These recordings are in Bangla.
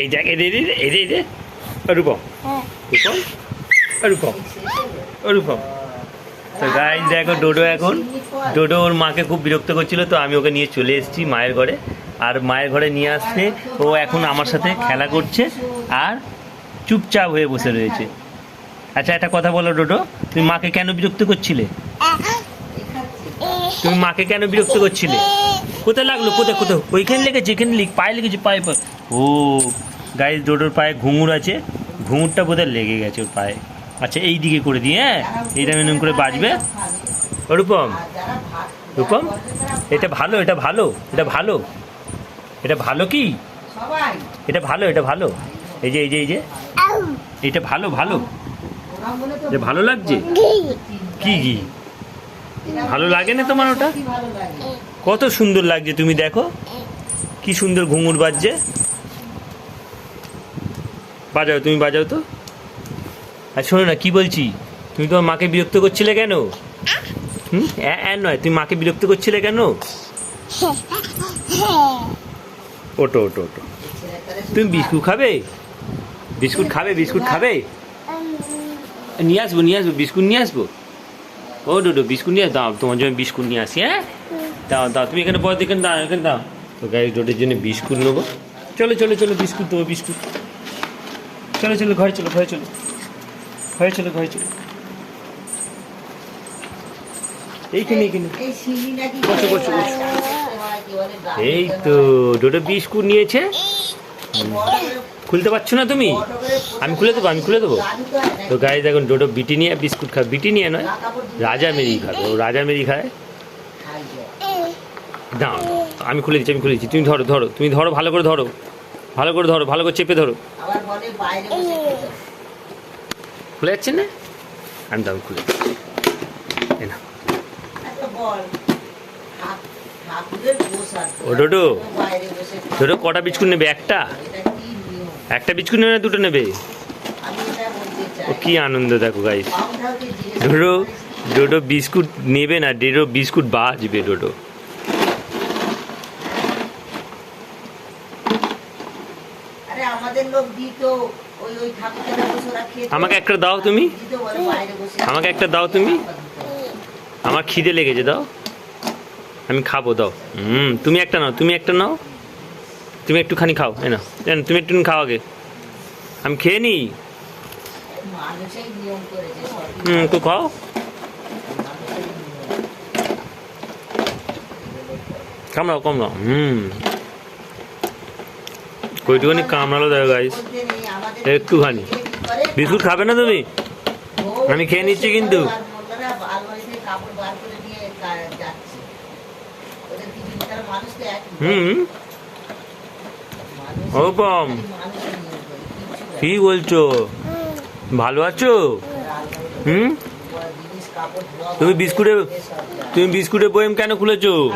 এই দেখ এদে এদে এদে রূপম। রূপম? রূপম। রূপম। তো গাইজ দেখো ডোডো এখন। ডোডো ওর মাকে খুব বিরক্ত করছিল, তো আমি ওকে নিয়ে চলে এসেছি মায়ের ঘরে। আর মায়ের ঘরে নিয়ে আসতে ও এখন আমার সাথে খেলা করছে আর চুপচাপ হয়ে বসে রয়েছে। আচ্ছা একটা কথা বলো ডোডো, তুমি মাকে কেন বিরক্ত করছিলে? তুমি মাকে কেন বিরক্ত করছিলে? কোথায় লাগল? কোথায় কোথায়? ওইখানে লেগেছে এখানে লিখ পায়ে লেগেছে পায়ে পায়ে ও গাইজ ডোডোর পায়ে ঘুঙুর আছে। ঘুঙুরটা বোধহয় লেগে গেছে ওর পায়ে। আচ্ছা এই দিকে করে দিয়ে হ্যাঁ? এইটা মেনুম করে বাজবে। রূপম। রূপম এটা ভালো এটা ভালো এটা ভালো। এটা ভালো কি? এটা ভালো এটা ভালো। এই যে এই যে এই যে। এটা ভালো ভালো। ভালো লাগছে? কি কি? ভালো লাগে না তোমার ওটা? কত সুন্দর লাগছে, তুমি দেখো। কি সুন্দর ঘুঙুর বাজছে। বাজাও, তুমি বাজাও তো। আর শোনো না, কি বলছি? তুমি তোমার মাকে বিরক্ত করছিলে কেন? হুম? নয়, তুমি মাকে বিরক্ত করছিলে কেন? ওটো ওটো ওটো। তুমি বিস্কুট খাবে? বিস্কুট খাবে বিস্কুট খাবে? নিয়ে আসব নিয়ে আসব, বিস্কুট নিয়ে আসব? ও ডোডো বিস্কুট নিয়ে দাও তোমার জন্য বিস্কুট নিয়ে আসি হ্যাঁ দাও দাও তুমি এখানে বড় এখানে দাও এখানে দাও তো গাড়ি ডোডের জন্য বিস্কুট নেব চলো চলো চলো বিস্কুট দেবো বিস্কুট চলো চলো ঘরে চলো ঘরে চলো ঘরে চলো ঘরে চলো এইখানে এইখানে বসো, বসো, বসো। এই তো ডোডো বিস্কুট নিয়েছে খুলতে পারছ না তুমি? আমি খুলে দেবো, আমি খুলে দেবো। তো গাড়ি দেখুন ডোডো বিটি নিয়ে বিস্কুট খাবে বিটি নিয়ে নয়, রাজা মেরি খাবে ও রাজা মেরি খায়। দাও। আমি খুলে দিচ্ছি, আমি খুলে দিচ্ছি। তুমি ধরো ধরো। তুমি ধরো, ভালো করে ধরো। ভালো করে ধরো, ভালো করে চেপে ধরো। খুলে যাচ্ছে না? আমি দাও খুলে প্রসাদ ও ডোডো। ডোডো কটা বিস্কুট নেবে? একটা? একটা বিস্কুট নেবে না দুটো নেবে? ও কি আনন্দ দেখো গাইস ডোডো ডোডো বিস্কুট নেবে না ডেডো বিস্কুট বাজবে ডোডো। আমাকে একটা দাও তুমি। আমাকে একটা দাও তুমি। আমার খিদে লেগেছে দাও। আমি খাব দাও। হুম তুমি একটা নাও তুমি একটা নাও। তুমি একটুখানি খাও, এই না তুমি একটু খাও আগে। আমি খেয়ে সবই হুম, একটু খাও। কামড়াও কামড়াও। হুম। কইটুখানি কামড়ালো দেখো গাইস একটুখানি। বিস্কুট খাবে না তুমি? আমি খেয়ে নিচ্ছি কিন্তু। তো হুম। কিচ্ছু কি বলছো? ভালো আছো? হুম? তুমি বিস্কুটে তুমি বিস্কুটে বয়েম কেন খুলেছো?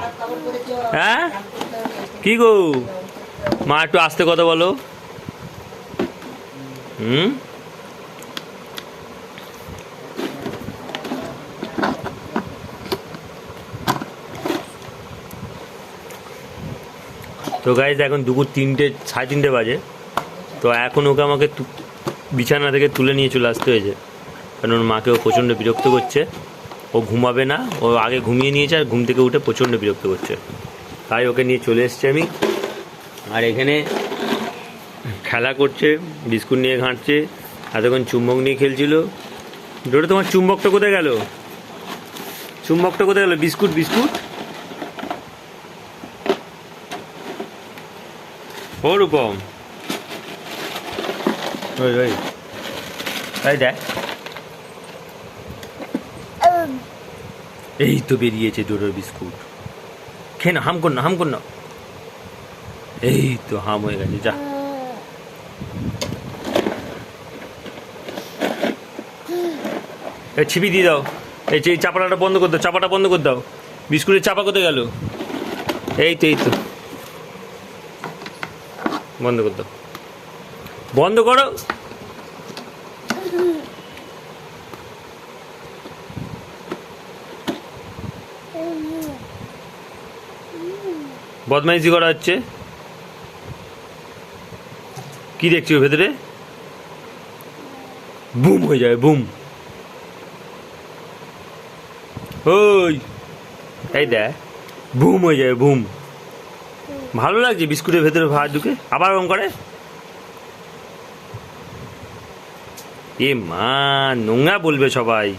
হ্যাঁ? কি গো? মা, একটু আস্তে কথা বলো। হুম? তো গাইজ এখন দুপুর তিনটে, সাড়ে তিনটে বাজে। তো এখন ওকে আমাকে বিছানা থেকে তুলে নিয়ে চলে আসতে হয়েছে। কারণ ওর মাকে ও প্রচণ্ড বিরক্ত করছে। ও ঘুমাবে না, ও আগে ঘুমিয়ে নিয়েছে আর ঘুম থেকে উঠে প্রচণ্ড বিরক্ত করছে। তাই ওকে নিয়ে চলে এসছে আমি। আর এখানে খেলা করছে, বিস্কুট নিয়ে ঘাঁটছে, এতক্ষণ চুম্বক নিয়ে খেলছিল। ডোরে তোমার চুম্বকটা কোথায় গেল? চুম্বকটা কোথায় গেল? Biscuit biscuit? ও রূপম ওই ওই। তাই দেখ। এই তো বেরিয়েছে ডোডোর বিস্কুট। খেয়ে না হাম কর না হাম কর না এই তো হাম হয়ে গেছে, যা। ছিপি দিয়ে দাও। এই যে চাপাটা বন্ধ করে দাও, চাপাটা বন্ধ করে দাও। বিস্কুটের চাপা কোথায় গেল? এই তো এই তো। বন্ধ করে দাও বন্ধ করো। বদমাইশি করা হচ্ছে। কি দেখছি ওর ভেতরে? বুম হয়ে যাবে, বুম। ওই, এই দেখ, বুম হয়ে যাবে, বুম। ভালো লাগছে বিস্কুটের ভেতরে ভাত ঢুকে? আবার ওরকম করে? এ মা নোংরা বলবে সবাই।